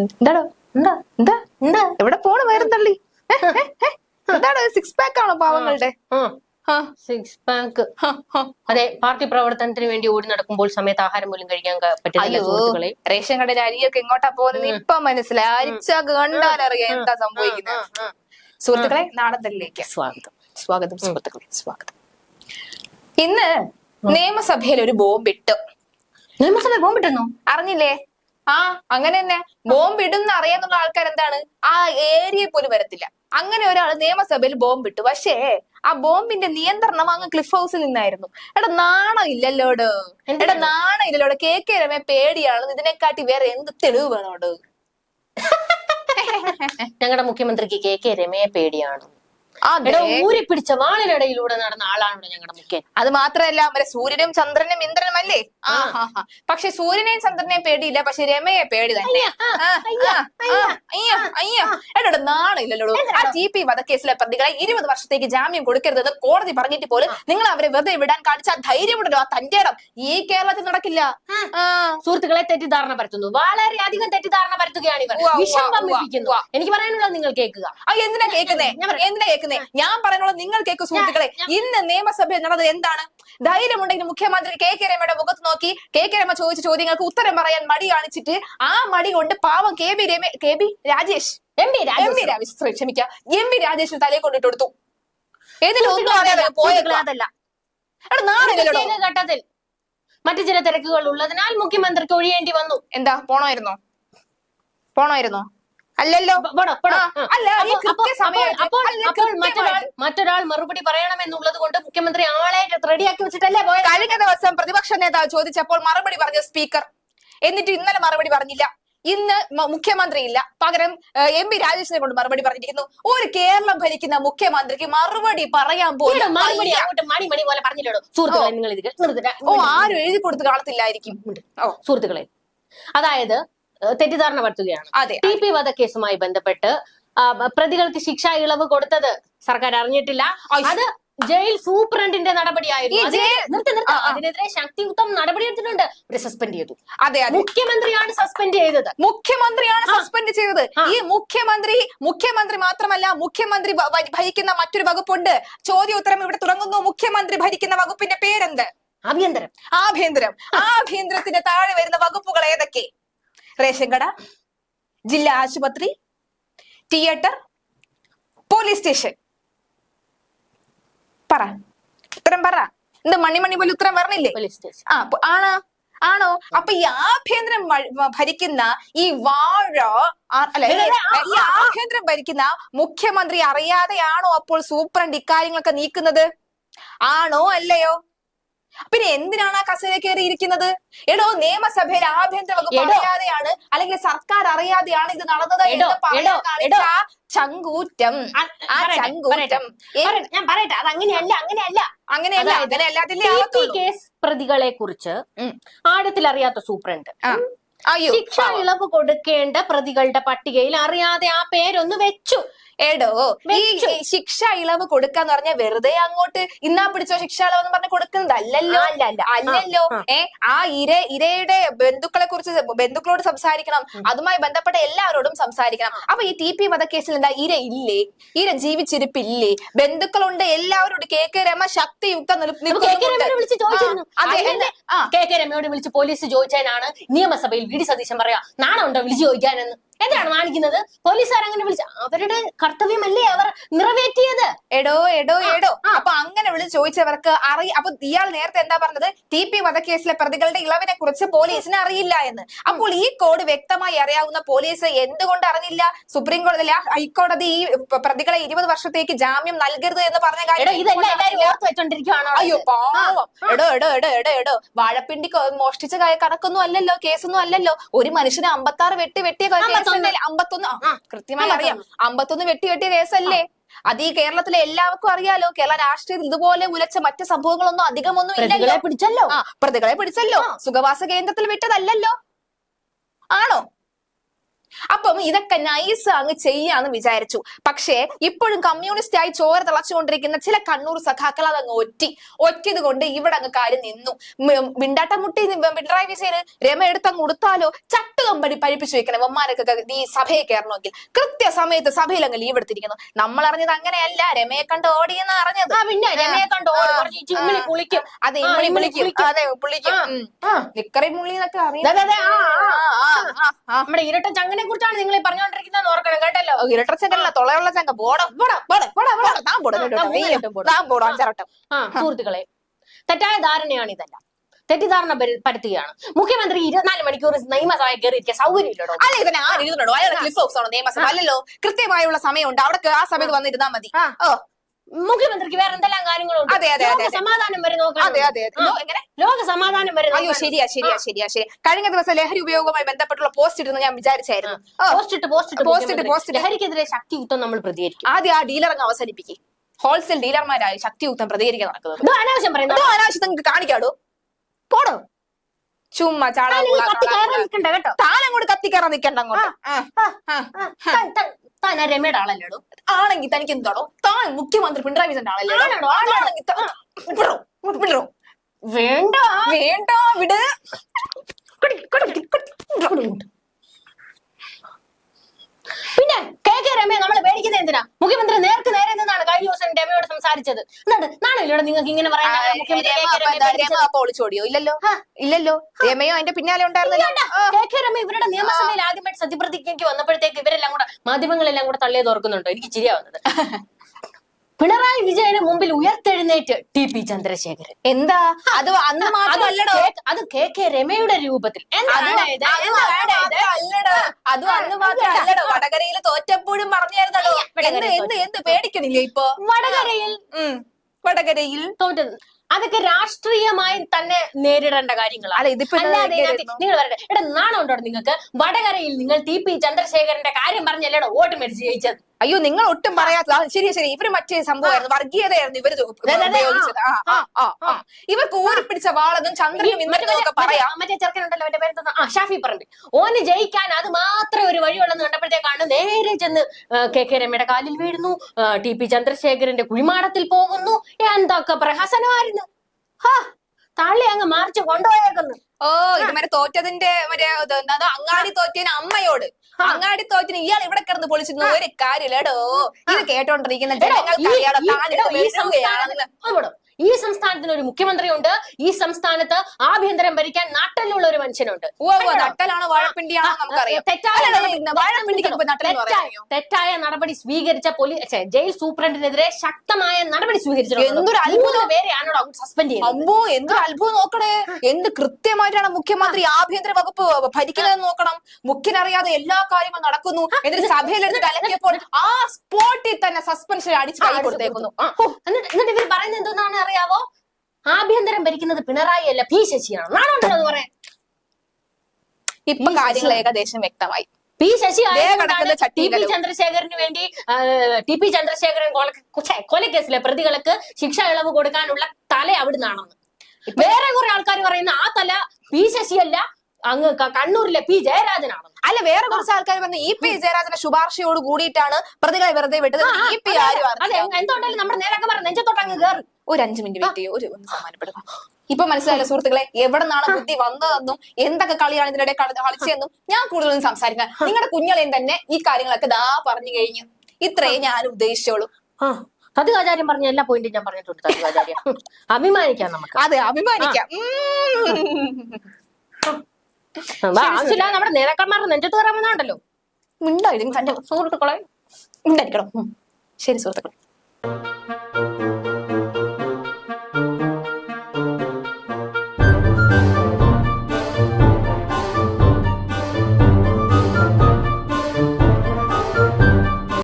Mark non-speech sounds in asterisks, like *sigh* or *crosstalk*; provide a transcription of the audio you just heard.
എന്താടോ? എന്താ? എന്താ? എന്താ? എവിടെ പോണ് വയറും തള്ളി? എന്താടോ സിക്സ് പാക്ക് ആണോ പാവങ്ങളുടെ? ആ, സിക്സ് പാക്ക്. അതെ പാർട്ടി പ്രവർത്തനത്തിന് വേണ്ടി ഓടി നടക്കുമ്പോൾ സമയത്ത് ആഹാരം പോലും കഴിക്കാൻ പറ്റില്ല റേഷൻ കടയിൽ അരിയൊക്കെ എങ്ങോട്ടാ പോകുന്നത് ഇപ്പൊ മനസ്സിലായി. അരിച്ച കണ്ടാലറിയാം എന്താ സംഭവിക്കുന്നത് സുഹൃത്തുക്കളെ നാടത്തിലേക്ക് സ്വാഗതം. സ്വാഗതം സുഹൃത്തുക്കളെ സ്വാഗതം. ഇന്ന് നിയമസഭയിൽ ഒരു ബോംബിട്ടു. നിയമസഭ ബോംബിട്ടുന്നു? അറിഞ്ഞില്ലേ? ആ അങ്ങനെ തന്നെ ബോംബ് ഇടുന്ന അറിയാന്നുള്ള ആൾക്കാർ എന്താണ് ആ ഏരിയ പോലും വരത്തില്ല. അങ്ങനെ ഒരാൾ നിയമസഭയിൽ ബോംബ് ഇട്ടു പക്ഷേ ആ ബോംബിന്റെ നിയന്ത്രണം അങ്ങ് ക്ലിഫ് ഹൗസിൽ നിന്നായിരുന്നു. എടാ നാണം ഇല്ലല്ലോട്? എടാ നാണം ഇല്ലല്ലോട്? കെ. കെ. രമ പേടിയാണ്. ഇതിനെക്കാട്ടി വേറെ എന്ത് തെളിവ് വേണോട്? ഞങ്ങളുടെ മുഖ്യമന്ത്രിക്ക് കെ. കെ. രമയെ പേടിയാണ്. ഊരി പിടിച്ച വാളിനിടയിലൂടെ നടന്ന ആളാണ് ഞങ്ങളുടെ മുഖ്യൻ. അത് മാത്രമല്ല മറ്റേ സൂര്യനും ചന്ദ്രനും ഇന്ദ്രനും അല്ലേ? ആ പക്ഷെ സൂര്യനെയും ചന്ദ്രനെയും പേടിയില്ല പക്ഷെ രമയെ പേടി തന്നെ. നാളില്ലല്ലോ ജി എടോ നാണില്ലല്ലോ ആ ടി പി വധക്കേസിലെ പ്രതികളെ ഇരുപത് വർഷത്തേക്ക് ജാമ്യം കൊടുക്കരുതെന്ന് കോടതി പറഞ്ഞിട്ട് പോലും നിങ്ങൾ അവരെ വെറുതെ വിടാൻ കാണിച്ച ധൈര്യം ഉണ്ടല്ലോ. ആ തന്റെ ഇടം ഈ കേരളത്തിൽ നടക്കില്ല. ആ. സുഹൃത്തുക്കളെ തെറ്റിദ്ധാരണ പരത്തുന്നു. വളരെ അധികം തെറ്റിദ്ധാരണ പരത്തുകയാണ് ഇവർ. വിഷം. എനിക്ക് പറയാനുള്ളത് നിങ്ങൾ കേൾക്കുക. എന്തിനാ കേൾക്കുന്നേ? എന്തിനാ കേൾക്കുന്നേ. ഞാൻ പറയാനുള്ള നിങ്ങൾ കേൾക്കും സുഹൃത്തുക്കളെ. ഇന്ന് നിയമസഭയിൽ നടന്നത് എന്താണ്? ധൈര്യമുണ്ടെങ്കിൽ മുഖ്യമന്ത്രി കെ കെ രമയുടെ മുഖത്ത് നോക്കി. കെ കെ രമ ചോദിച്ച ചോദ്യങ്ങൾക്ക് ഉത്തരം പറയാൻ മടി കാണിച്ചിട്ട് ആ മടി കൊണ്ട് പാവം K B Rama K B Rajesh. M B M B Rajesh. ക്ഷമിക്കുക എം ബി രാജേഷിന് തലയെ കൊണ്ടിട്ട് കൊടുത്തു. അറിയാതെ ഘട്ടത്തിൽ മറ്റു ചില തിരക്കുകൾ ഉള്ളതിനാൽ മുഖ്യമന്ത്രിക്ക് ഒഴിയേണ്ടി വന്നു. എന്താ? പോണമായിരുന്നോ? പോണമായിരുന്നോ? അല്ലല്ലോ. അല്ല ഈ കൃത്യസമയത്ത് മറ്റൊരാൾ മറുപടി പറയണമെന്നുള്ളത് കൊണ്ട് മുഖ്യമന്ത്രി ആളെ റെഡിയാക്കി വെച്ചിട്ടല്ലേ പോയത്? കഴിഞ്ഞ ദിവസം പ്രതിപക്ഷ നേതാവ് ചോദിച്ചപ്പോൾ മറുപടി പറഞ്ഞ സ്പീക്കർ. എന്നിട്ട് ഇന്നലെ മറുപടി പറഞ്ഞില്ല. ഇന്ന് മുഖ്യമന്ത്രി ഇല്ല. പകരം എം പി രാജേഷിനെ കൊണ്ട് മറുപടി പറഞ്ഞിരിക്കുന്നു. ഒരു കേരളം ഭരിക്കുന്ന മുഖ്യമന്ത്രിക്ക് മറുപടി പറയാൻ പോലും മറുപടി അങ്ങോട്ട് മണി മണി പോലെ പറഞ്ഞില്ലടോ. സുഹൃത്തുക്കളെ നിങ്ങൾ ഇത് ഓ ആരും എഴുതി കൊടുത്ത് കാണത്തില്ലായിരിക്കും ഓ. സുഹൃത്തുക്കളെ അതായത് തെറ്റിദ്ധാരണ പടുത്തുകയാണ്. അതെ. ടി പി വധക്കേസുമായി ബന്ധപ്പെട്ട് പ്രതികൾക്ക് ശിക്ഷാ ഇളവ് കൊടുത്തത് സർക്കാർ അറിഞ്ഞിട്ടില്ല. അത് ജയിൽ സൂപ്രണ്ടിന്റെ നടപടിയായിരുന്നു. അതിനെതിരെ ശക്തിയുക്തം നടപടിയെടുത്തിട്ടുണ്ട്. അവരെ സസ്പെൻഡ് ചെയ്തു. അതെ മുഖ്യമന്ത്രിയാണ് സസ്പെൻഡ് ചെയ്തത്. മുഖ്യമന്ത്രിയാണ് സസ്പെൻഡ് ചെയ്തത്. ഈ മുഖ്യമന്ത്രി മുഖ്യമന്ത്രി മാത്രമല്ല മുഖ്യമന്ത്രി ഭരിക്കുന്ന മറ്റൊരു വകുപ്പുണ്ട്. ചോദ്യോത്തരം ഇവിടെ തുടങ്ങുന്നു. മുഖ്യമന്ത്രി ഭരിക്കുന്ന വകുപ്പിന്റെ പേരെന്ത്? ആഭ്യന്തരം. ആഭ്യന്തരം. ആഭ്യന്തരത്തിന്റെ താഴെ വരുന്ന വകുപ്പുകൾ ഏതൊക്കെ? റേഷൻ കട ജില്ലാ ആശുപത്രി തിയേറ്റർ പോലീസ് സ്റ്റേഷൻ. പറ. ഉത്തരം പറ. എന്ത് മണിമണി പോലെ ഉത്തരം പറഞ്ഞില്ലേ? Police station. ആ ആണ്. ആണോ? അപ്പൊ ഈ ആഭ്യന്തരം ഭരിക്കുന്ന ഈ വാഴ അല്ലെ ഈ ആഭ്യന്തരം ഭരിക്കുന്ന മുഖ്യമന്ത്രി അറിയാതെയാണോ അപ്പോൾ സൂപ്രണ്ട് ഇക്കാര്യങ്ങളൊക്കെ നീക്കുന്നത്? ആണോ അല്ലയോ? പിന്നെ എന്തിനാണ് ആ കസേര കയറി ഇരിക്കുന്നത് എടോ നിയമസഭയിൽ ആഭ്യന്തര വകുപ്പ് അറിയാതെയാണ് അല്ലെങ്കിൽ സർക്കാർ അറിയാതെയാണ് ഇത് നടന്നത് എന്ന് പറയാൻ കാണിച്ച ചങ്കൂറ്റം. ആ, ചങ്കൂറ്റം. ഞാൻ പറയട്ടെ അത് അങ്ങനെയല്ല അങ്ങനെയല്ല. അങ്ങനെയല്ല അതായത് അങ്ങനെയല്ല അതില്ലേ ടി പി ആവത്തുള്ളൂ. കേസ് പ്രതികളെ കുറിച്ച്. ആഴത്തിൽ അറിയാത്ത സൂപ്രണ്ട്. ശിക്ഷ ഇളവ് കൊടുക്കേണ്ട പ്രതികളുടെ പട്ടികയിൽ അറിയാതെ ആ പേരൊന്ന് വെച്ചു. എടോ ഈ ശിക്ഷ ഇളവ് കൊടുക്കാന്ന് പറഞ്ഞാൽ വെറുതെ അങ്ങോട്ട് ഇന്നാ പിടിച്ചോ ശിക്ഷ ഇളവ് എന്ന് പറഞ്ഞ് കൊടുക്കുന്നത് അല്ല, അല്ല. അല്ലല്ലോ? ഏ ആ ഇര ഇരയുടെ ബന്ധുക്കളെ കുറിച്ച് ബന്ധുക്കളോട് സംസാരിക്കണം. അതുമായി ബന്ധപ്പെട്ട എല്ലാവരോടും സംസാരിക്കണം. അപ്പൊ ഈ ടി പി വധക്കേസിൽ എന്താ? ഇര ഇല്ലേ? ഇര ജീവിച്ചിരിപ്പില്ലേ? ബന്ധുക്കളുണ്ട് എല്ലാവരോട് കെ കെ രമ ശക്തിയുക്ത. കെ കെ രമയോട് വിളിച്ച് പോലീസ് ചോദിച്ചതിനാണ് നിയമസഭയിൽ വി ഡി സതീശൻ പറയാ നാണമുണ്ടോ വിളിച്ചു ചോദിക്കാനെന്ന്? എന്താണ് കാണിക്കുന്നത്? പോലീസുകാർ അങ്ങനെ വിളിച്ച അവരുടെ കർത്തവ്യമല്ലേ അവർ നിറവേറ്റിയത്? എടോ എടോ എടോ. അപ്പൊ അങ്ങനെ വിളിച്ച് ചോദിച്ചവർക്ക് അറി അപ്പൊ ഇയാൾ നേരത്തെ എന്താ പറഞ്ഞത്? ടി പി വധക്കേസിലെ പ്രതികളുടെ ഇളവിനെ കുറിച്ച് പോലീസിന് അറിയില്ല എന്ന്. അപ്പോൾ ഈ കോഡ് വ്യക്തമായി അറിയാവുന്ന പോലീസ് എന്തുകൊണ്ട് അറിഞ്ഞില്ല? സുപ്രീം കോടതി ഹൈക്കോടതി ഈ പ്രതികളെ ഇരുപത് വർഷത്തേക്ക് ജാമ്യം നൽകരുത് എന്ന് പറഞ്ഞ കാര്യം അയ്യോ പാവം. എടോ എടോ എടോ എടോ എടോ. വാഴപ്പിണ്ടി മോഷ്ടിച്ച കണക്കൊന്നും അല്ലല്ലോ കേസൊന്നും അല്ലല്ലോ. ഒരു മനുഷ്യനെ അമ്പത്താറ് വെട്ടി വെട്ടിയ ക- അമ്പത്തൊന്ന്. കൃത്യമായി അറിയാം. അമ്പത്തൊന്ന് വെട്ടി വെട്ടിയ കേസല്ലേ? അത് ഈ കേരളത്തിലെ എല്ലാവർക്കും അറിയാലോ കേരള രാഷ്ട്രീയത്തിൽ ഇതുപോലെ ഉലച്ച മറ്റ് സംഭവങ്ങളൊന്നും അധികമൊന്നും ഇല്ലല്ലോ. പിടിച്ചല്ലോ. പ്രതികളെ പിടിച്ചല്ലോ. സുഖവാസ കേന്ദ്രത്തിൽ വിട്ടതല്ലല്ലോ. ആണോ? അപ്പം ഇതൊക്കെ നൈസ് അങ്ങ് ചെയ്യാന്ന് വിചാരിച്ചു. പക്ഷേ ഇപ്പോഴും കമ്മ്യൂണിസ്റ്റ് ആയി ചോര തിളച്ചുകൊണ്ടിരിക്കുന്ന ചില കണ്ണൂർ സഖാക്കൾ അതങ്ങ് ഒറ്റി. ഒറ്റിയത് കൊണ്ട് ഇവിടെ അങ്ങ് കാര്യം നിന്നു. മിണ്ടാട്ടമുട്ടി പിണറായി വിജയന് രമ എടുത്തങ്ങ് കൊടുത്താലോ ചട്ട് കമ്പനി പഴിപ്പിച്ചു വെക്കണം വമ്മാരൊക്കെ നീ സഭയെ കയറണമെങ്കിൽ. കൃത്യസമയത്ത് സഭയിൽ അങ്ങ് ലീവ് എടുത്തിരിക്കുന്നു. നമ്മൾ അറിഞ്ഞത് അങ്ങനെയല്ല. രമയെ കണ്ട് ഓടിയെന്ന് അറിഞ്ഞത്. പിന്നെ രമയെ കണ്ട് ആ. കുളിക്കും. അതെ വിളിക്കും അതെ പുള്ളിക്കും. നിക്കറി മുള്ളി എന്നൊക്കെ അറിയാം. നമ്മുടെ ഇരട്ട ചങ്ങനെ കുറിച്ചാണ് നിങ്ങൾ പറഞ്ഞുകൊണ്ടിരിക്കുന്നത് ഓർക്കണം കേട്ടല്ലോ. ഇരട്ട ചെങ്കല്ല തൊളയുള്ള ചങ്ക. പോടോ താൻ പോടോ സുഹൃത്തുക്കളെ തെറ്റായ ധാരണയാണ് ഇതെല്ലാം. തെറ്റിദ്ധാരണ പരി- പരത്തുകയാണ്. മുഖ്യമന്ത്രി ഇരുപത്തിനാല് മണിക്കൂർ നിയമസഭയിൽ കയറിയിരിക്കാൻ സൗകര്യമില്ലടോ അല്ലെ ഇതിനെ ആര് ഇരുന്നുണ്ടോ അയാൾ ക്ലിഫ് ഹൗസ് ആണോ നിയമസഭ? അല്ലല്ലോ കൃത്യമായുള്ള സമയമുണ്ട്. അവിടെ ആ സമയത്ത് വന്നിരുന്നാ മതി. ഓ. മുഖ്യമന്ത്രിക്ക് വേറെ എന്തെല്ലാം കാര്യങ്ങളുണ്ട്? അതെ, അതെ, അതെ, സമാധാനം വരെ നോക്കണം. അതെ അതെ. എങ്ങനെ? ലോക സമാധാനം വരെ അയ്യോ ശരിയാ ശരിയാ ശരിയാ ശരി കഴിഞ്ഞ ദിവസം ലഹരി ഉപയോഗവുമായി ബന്ധപ്പെട്ടുള്ള പോസ്റ്റ് ഇടുന്ന ഞാൻ വിചാരിച്ചായിരുന്നു. പോസ്റ്റ് ഇട്ട് പോസ്റ്റ് ഇട്ട് പോസ്റ്റ് ഇട്ട്, മുഖ്യമന്ത്രി. പോസ്റ്റ് ഇട്ട്. ലഹരിക്കെതിരെ ശക്തിയുക്തം നമ്മൾ പ്രതികരിക്കും. ആദ്യം ആ ഡീലർ അങ്ങ് അവസാനിപ്പിക്കും. ഹോൾസെയിൽ ഡീലർമാരായ ശക്തിയുക്തം പ്രതികരിക്കാൻ നടക്കുന്നത്. അനാവശ്യം പറയുന്നു അനാവശ്യം നിങ്ങൾക്ക് കാണിക്കാടോ? പോടോ. ചുമ്മാ ചാടാ കത്തി കയറി നിൽക്കണ്ട കേട്ടോ. താനങ്ങോട്ട് കത്തിക്കയറാൻ നിൽക്കണ്ട അങ്ങോട്ട്. താൻ- ആ രമയുടെ ആളല്ലേടോ ആണെങ്കിൽ തനിക്ക് എന്താണോ താൻ മുഖ്യമന്ത്രി പിണറായി വിജയന്റെ ആളല്ലേ ആണാണോ? ആണെങ്കിൽ ത- വിടറോ, വിടറോ. വേണ്ട. വേണ്ട വിട്. കുടി, കുടി, കുടി, കുടി. പിന്നെ കെ കെ രമയെ നമ്മൾ പേടിക്കുന്നത് എന്തിനാ നേർക്ക് നേരെ നിന്നാണ് കഴിഞ്ഞ ദിവസം രമയോട് സംസാരിച്ചത് എന്നിട്ട് നാണല്ലോ നിങ്ങൾക്ക് ഇങ്ങനെ പറയാൻ ഒളിച്ചോടിയോ ഇല്ലല്ലോ. ഇല്ലല്ലോ. രമയോ അതിന്റെ പിന്നാലെ ഉണ്ടായിരുന്നു ഇവരുടെ നിയമസഭയിൽ ആദ്യമായിട്ട് സത്യപ്രതിജ്ഞയ്ക്ക് വന്നപ്പോഴത്തേക്ക് ഇവരെല്ലാം കൂടെ മാധ്യമങ്ങളെല്ലാം കൂടെ തള്ളിയത് ഓർക്കുന്നുണ്ടോ? എനിക്ക് ചിരിയാവുന്നത് *laughs* പിണറായി വിജയന് മുമ്പിൽ ഉയർത്തെഴുന്നേറ്റ് ടി പി ചന്ദ്രശേഖരൻ. എന്താ? അത് അന്ന് അത് മാത്രമല്ലടോ? അത് കെ കെ രമയുടെ രൂപത്തിൽ. അത് അന്ന് മാത്രമല്ലടോ. വടകരയിൽ തോറ്റപ്പോഴും പറഞ്ഞായിരുന്നല്ലോ. എന്ത് എന്ത് പേടിക്കണില്ലേ ഇപ്പൊ? വടകരയിൽ? വടകരയിൽ. തോറ്റത്. അതൊക്കെ രാഷ്ട്രീയമായി തന്നെ നേരിടേണ്ട കാര്യങ്ങളാണ് അല്ലാതെ നിങ്ങൾ പറയട്ടെ. എടാ നാണം ഉണ്ടോ നിങ്ങൾക്ക്? വടകരയിൽ നിങ്ങൾ ടി പി ചന്ദ്രശേഖരന്റെ കാര്യം പറഞ്ഞല്ലേടോ വോട്ട് മേടിച്ച് ജയിച്ചത്. അയ്യോ നിങ്ങൾ ഒട്ടും പറയാത്ത ശരി ശരി. ഇവർ മറ്റേ സംഭവമായിരുന്നു. വർഗീയതയായിരുന്നു ഇവർ ഉപയോഗിച്ചത്. ആ, ആ, ആ, ആ. ഇവർക്ക് ഊരിപ്പിടിച്ച വാളതും ചന്ദ്രനും മറ്റേ- പറയാം. മറ്റേ ചെറുക്കനുണ്ടല്ലോ ആ ഷാഫി ഓന് ജയിക്കാൻ അത് മാത്രമേ ഒരു വഴിയുള്ളെന്ന് കണ്ടപ്പോഴത്തേക്കാണ് നേരെ ചെന്ന് കെ കെ രമയുടെ കാലിൽ വീഴുന്നു. ടി പി ചന്ദ്രശേഖരന്റെ കുഴിമാടത്തിൽ പോകുന്നു. എന്തൊക്കെ പ്രഹസനമായിരുന്നു. ഹാ തള്ളി അങ്ങ് മാർച്ച് കൊണ്ടുപോയേക്കുന്നു. ഓ തോറ്റതിന്റെ മറ്റേ ഇത് എന്താ അങ്ങാടി തോറ്റിന് അമ്മയോട്. അങ്ങാടി തോറ്റിന് ഇയാൾ ഇവിടെ കിടന്ന് പൊളിച്ചിരുന്നു. ഒരു കാര്യമില്ലടോ ഇത് കേട്ടോണ്ടിരിക്കുന്ന ജനങ്ങൾക്ക് അറിയാലോ താനിത് ഈ സംസ്ഥാനത്തിന് ഒരു മുഖ്യമന്ത്രിയുണ്ട്. ഈ സംസ്ഥാനത്ത് ആഭ്യന്തരം ഭരിക്കാൻ നാട്ടിലുള്ള ഒരു മനുഷ്യനുണ്ട്. തെറ്റായ നടപടി സ്വീകരിച്ച പോലീസ് ജയിൽ സൂപ്രണ്ടിനെതിരെ ശക്തമായ നടപടി സ്വീകരിച്ചിട്ടുണ്ട് സസ്പെൻഡ് ചെയ്തത് അമ്പോ എന്തൊരു അത്ഭുതം. നോക്കണേ. എന്ത് കൃത്യമായിട്ടാണ് മുഖ്യമന്ത്രി ആഭ്യന്തര വകുപ്പ് ഭരിക്കുന്നത് നോക്കണം. മുഖ്യനറിയാതെ എല്ലാ കാര്യങ്ങളും നടക്കുന്നു. എന്നിട്ട് സഭയിലെടുത്ത് കലക്കിയപ്പോൾ ആ സ്പോട്ടിൽ തന്നെ സസ്പെൻഷൻ അടിച്ച് കൈ കൊടുത്തേക്കുന്നു. എന്നിട്ട് അറിയാവോ? ആഭ്യന്തരം ഭരിക്കുന്നത് പിണറായി അല്ല പി ശശിയാണ്. നാണുണ്ടോ അത് പറയാൻ? ഇപ്പൊ കാര്യങ്ങൾ ഏകദേശം വ്യക്തമായി. P Sasi T P. ചന്ദ്രശേഖരന് വേണ്ടി ടി പി ചന്ദ്രശേഖരൻ കൊലക്കേസിലെ പ്രതികൾക്ക് ശിക്ഷ ഇളവ് കൊടുക്കാനുള്ള തല അവിടുന്നാണെന്ന്. വേറെ കുറെ ആൾക്കാർ പറയുന്ന ആ തല പി ശശിയല്ല അങ്ങ് കണ്ണൂരിലെ പി ജയരാജനാണ് അല്ല വേറെ കുറച്ച് ആൾക്കാർ പറഞ്ഞ ഇ പി ജയരാജന്റെ ശുപാർശയോട് കൂടിയിട്ടാണ് പ്രതികളെ വെറുതെ വിട്ടത്. ഇ പി ആരും അതെ അറിഞ്ഞില്ല. നമ്മുടെ നേരൊക്കെ പറഞ്ഞ നെഞ്ചത്തോട്ട് അങ്ങ് കയറി ഒരു അഞ്ചു മിനിറ്റ് വെയിറ്റ് ചെയ്യും ഒരു ഒന്ന് സമ്മാനപ്പെടുക. ഇപ്പൊ മനസ്സിലായല്ലോ സുഹൃത്തുക്കളെ? എവിടെ നിന്നാണ് ബുദ്ധി വന്നതെന്നും എന്തൊക്കെ കളിയാണ് ഇതിനിടെ കളിച്ചതെന്നും ഞാൻ കൂടുതലും സംസാരിക്കാൻ നിങ്ങളുടെ കുഞ്ഞളെയും തന്നെ ഈ കാര്യങ്ങളൊക്കെ ദാ പറഞ്ഞു കഴിഞ്ഞു. ഇത്രയേ ഞാൻ ഉദ്ദേശിച്ചോളൂ. കഥകാചാര്യം പറഞ്ഞ എല്ലാ പോയിന്റും ഞാൻ പറഞ്ഞിട്ടുണ്ട് കഥകാചാര്യ അഭിമാനിക്കാം നമുക്ക്. അതെ അഭിമാനിക്കാം. നമ്മുടെ നേതാക്കന്മാരുടെ നെഞ്ചത്ത് കയറാൻ വന്നാണ്ടല്ലോ തന്റെ സുഹൃത്തുക്കളെ. ഉണ്ടായിരിക്കണം ശരി സുഹൃത്തുക്കളെ.